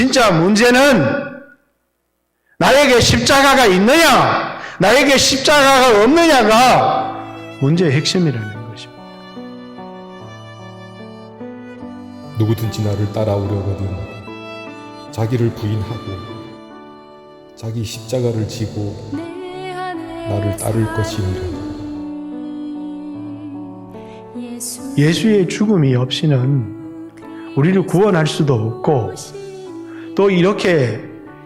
진짜 문제는 나에게 십자가가 있느냐, 나에게 십자가가 없느냐가 문제의 핵심이라는 것입니다. 누구든지 나를 따라오려거든 자기를 부인하고 자기 십자가를 지고 나를 따를 것이니라. 예수의 죽음이 없이는 우리를 구원할 수도 없고 또 이렇게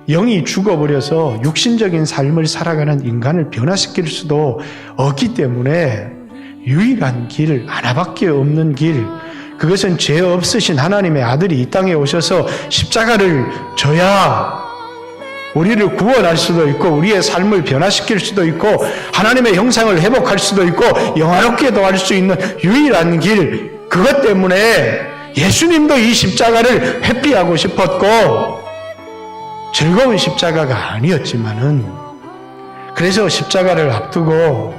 영이 죽어버려서 육신적인 삶을 살아가는 인간을 변화시킬 수도 없기 때문에 유일한 길, 하나밖에 없는 길, 그것은 죄 없으신 하나님의 아들이 이 땅에 오셔서 십자가를 져야 우리를 구원할 수도 있고 우리의 삶을 변화시킬 수도 있고 하나님의 형상을 회복할 수도 있고 영화롭게 도 할 수 있는 유일한 길 그것 때문에 예수님도 이 십자가를 회피하고 싶었고 즐거운 십자가가 아니었지만은 그래서 십자가를 앞두고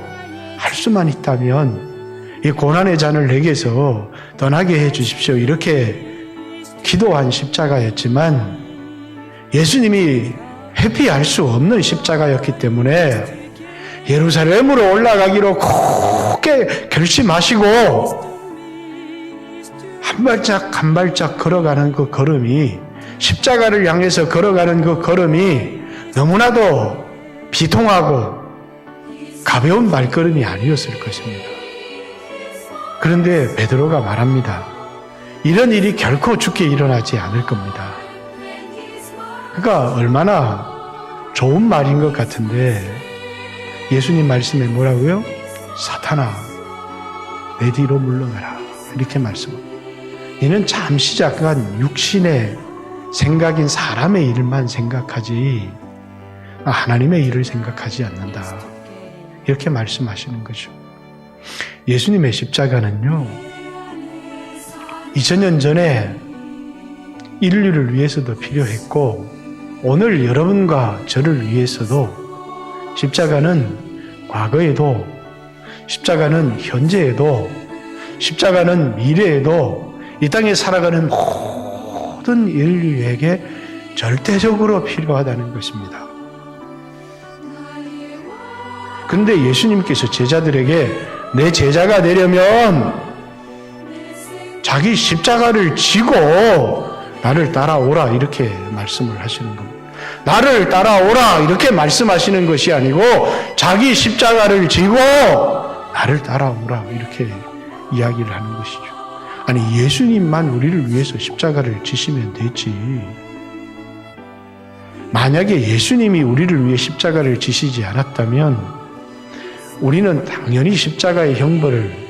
할 수만 있다면 이 고난의 잔을 내게서 떠나게 해 주십시오. 이렇게 기도한 십자가였지만 예수님이 회피할 수 없는 십자가였기 때문에 예루살렘으로 올라가기로 굳게 결심하시고 한 발짝 한 발짝 걸어가는 그 걸음이 십자가를 향해서 걸어가는 그 걸음이 너무나도 비통하고 가벼운 발걸음이 아니었을 것입니다. 그런데 베드로가 말합니다. 이런 일이 결코 죽게 일어나지 않을 겁니다. 그러니까 얼마나 좋은 말인 것 같은데 예수님 말씀에 뭐라고요? 사탄아 내 뒤로 물러가라 이렇게 말씀합니다. 이는 잠시 잠깐 육신의 생각인 사람의 일만 생각하지 하나님의 일을 생각하지 않는다. 이렇게 말씀하시는 거죠. 예수님의 십자가는요. 2000년 전에 인류를 위해서도 필요했고 오늘 여러분과 저를 위해서도 십자가는 과거에도 십자가는 현재에도 십자가는 미래에도 이 땅에 살아가는 모든 인류에게 절대적으로 필요하다는 것입니다. 근데 예수님께서 제자들에게 내 제자가 되려면 자기 십자가를 지고 나를 따라오라 이렇게 말씀을 하시는 겁니다. 나를 따라오라 이렇게 말씀하시는 것이 아니고 자기 십자가를 지고 나를 따라오라 이렇게 이야기를 하는 것이죠. 아니 예수님만 우리를 위해서 십자가를 지시면 되지. 만약에 예수님이 우리를 위해 십자가를 지시지 않았다면 우리는 당연히 십자가의 형벌을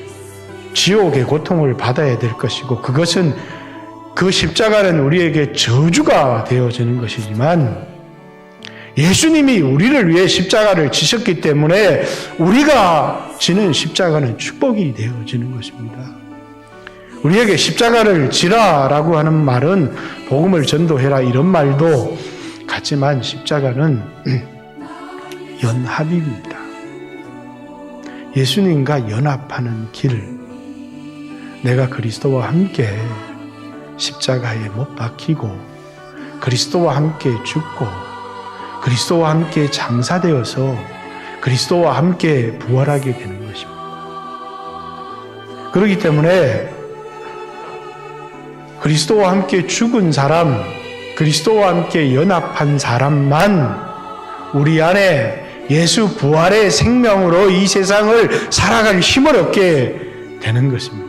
지옥의 고통을 받아야 될 것이고 그것은 그 십자가는 우리에게 저주가 되어지는 것이지만 예수님이 우리를 위해 십자가를 지셨기 때문에 우리가 지는 십자가는 축복이 되어지는 것입니다. 우리에게 십자가를 지라라고 하는 말은 복음을 전도해라 이런 말도 같지만 십자가는 연합입니다. 예수님과 연합하는 길. 내가 그리스도와 함께 십자가에 못 박히고 그리스도와 함께 죽고 그리스도와 함께 장사되어서 그리스도와 함께 부활하게 되는 것입니다. 그렇기 때문에 그리스도와 함께 죽은 사람, 그리스도와 함께 연합한 사람만 우리 안에 예수 부활의 생명으로 이 세상을 살아갈 힘을 얻게 되는 것입니다.